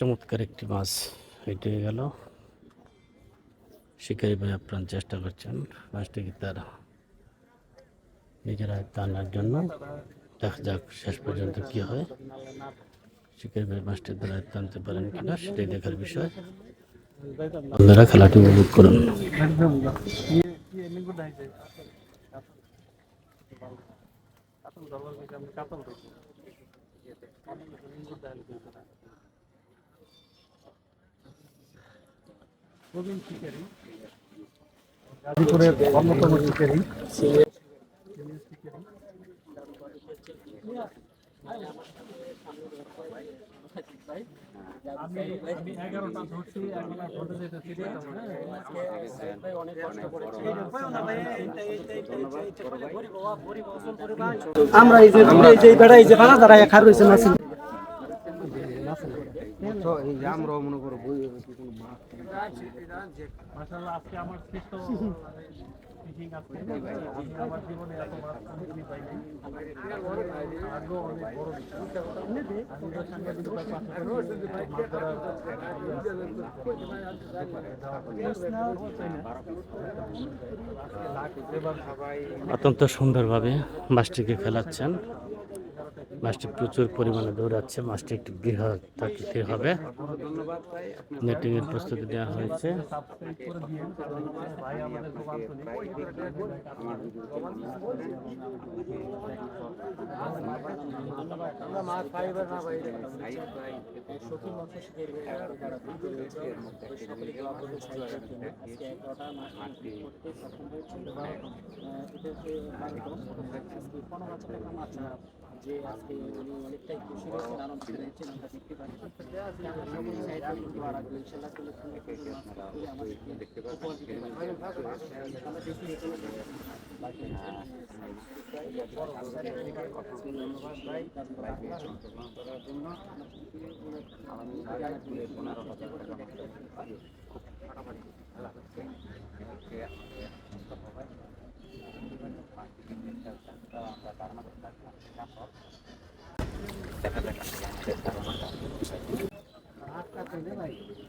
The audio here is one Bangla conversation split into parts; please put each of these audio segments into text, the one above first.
চমৎকার একটি মাছ হেঁটে গেল। শিকারি ভাই আপ্রাণ চেষ্টা করছেন মাছটিকে তার নিজের আয়ত্তে আনার জন্য? দেখা যাক শেষ পর্যন্ত কি হয়। শিকারি ভাই মাছটি তার আয়ত্তে আনতে পারেন কিনা সেটাই দেখার বিষয়। আপনারা খেলাটি উপভোগ করুন। যেতেছি আমরা এই যে এই যে বেড়া এই যে ভাড়া দাঁড়ায় খার রয়েছে মাছ মাশাআল্লাহ আজকে আমার শ্রেষ্ঠ ফিশিং আজকে। আমি আমার মাছ ধরার অত্যন্ত সুন্দরভাবে মাছটিকে খেলাচ্ছেন মাছটি প্রচুর পরিমাণে দৌড়াচ্ছে মাছটি একটি বৃহৎ আকৃতির হবে। নেটিং এর প্রস্তুতি নেওয়া হয়েছে। যে আজকে উনি অনেকটাই খুশি হয়েছেন আনন্দ পেয়েছেন আমরা দেখতে পাচ্ছি আমরা সকলে সাইড কিন্তু আর আগে ইনশাল্লাহ চলে সুন্দর করে মাছ করে আমাদেরকে উপহার দিতে পারি। আমরা দেখি এখানে বাকি ধন্যবাদ ভাই তারপর আপনার অংশগ্রহণ করার জন্য আমি পনেরো হাজার টাকা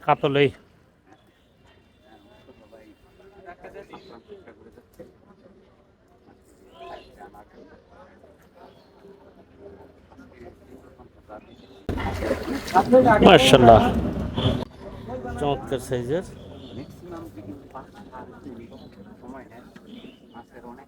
কাতলেই। মার্শাল্লাহ চমৎকার সাইজের। সময় নেয় মাছের অনেক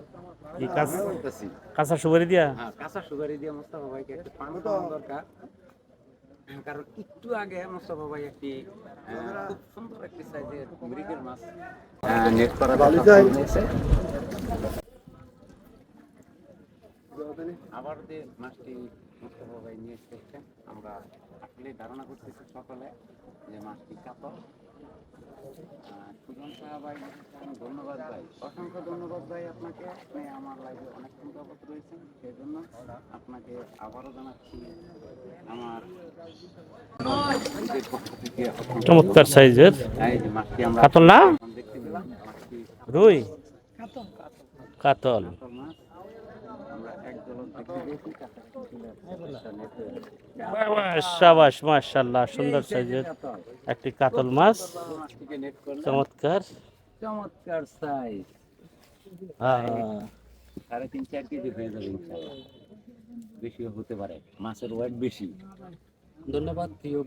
কি কাঁচা সুপারি দিয়া? হ্যাঁ কাঁচা দিয়ে মোস্তফা ভাইকে একটি পান খাওয়ানো দরকার। কারণ একটু আগে মোস্তফা ভাই একটি খুব সুন্দর একটি সাইজের মৃগের মাছ নেট করা আবার যে মাছটি মোস্তফা ভাই নিয়ে এসেছেন আমরা আসলে ধারণা করতেছি সকলে যে মাছটি কাতল। ভাই ধন্যবাদ ভাই অসংখ্য ধন্যবাদ ভাই আপনাকে। আপনি আমার লাইভে অনেকক্ষণ যাবত রয়েছেন সেই জন্য আপনাকে আবারও জানাচ্ছি আমার চমৎকার সাইজের। এই যে মাছটি আমরা কাতল না? রুই? কাতল। কাতল। মাছ। আমরা এক জলক দেখতে পেয়েছি সাবাস মাশাল্লাহ সুন্দর সাইজের একটি কাতল মাছ। চমৎকার। চমৎকার সাইজ। হ্যাঁ। সাড়ে তিন চার কেজি হয়ে যাবে বেশি হতে পারে মাছের ওয়েট বেশি। ধন্যবাদ প্রিয়